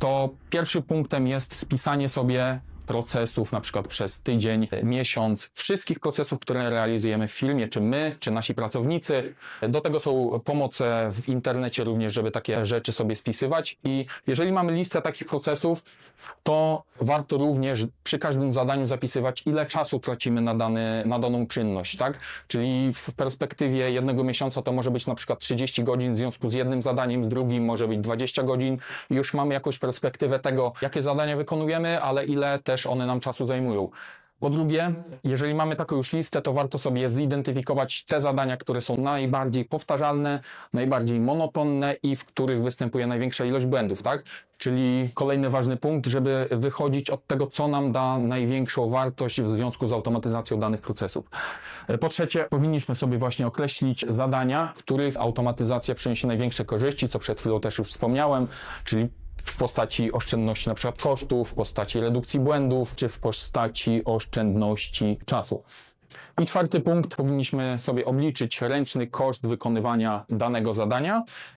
to pierwszym punktem jest spisanie sobie procesów, na przykład przez tydzień, miesiąc, wszystkich procesów, które realizujemy w filmie, czy my, czy nasi pracownicy. Do tego są pomoce w internecie również, żeby takie rzeczy sobie spisywać. I jeżeli mamy listę takich procesów, to warto również przy każdym zadaniu zapisywać, ile czasu tracimy na, dany, na daną czynność, tak? Czyli w perspektywie jednego miesiąca to może być na przykład 30 godzin w związku z jednym zadaniem, z drugim może być 20 godzin. Już mamy jakąś perspektywę tego, jakie zadania wykonujemy, ale ile też one nam czasu zajmują. Po drugie, jeżeli mamy taką już listę, to warto sobie zidentyfikować te zadania, które są najbardziej powtarzalne, najbardziej monotonne i w których występuje największa ilość błędów, tak? Czyli kolejny ważny punkt, żeby wychodzić od tego, co nam da największą wartość w związku z automatyzacją danych procesów. Po trzecie, powinniśmy sobie właśnie określić zadania, których automatyzacja przyniesie największe korzyści, co przed chwilą też już wspomniałem, czyli w postaci oszczędności na przykład kosztów, w postaci redukcji błędów, czy w postaci oszczędności czasu. I czwarty punkt, powinniśmy sobie obliczyć ręczny koszt wykonywania danego zadania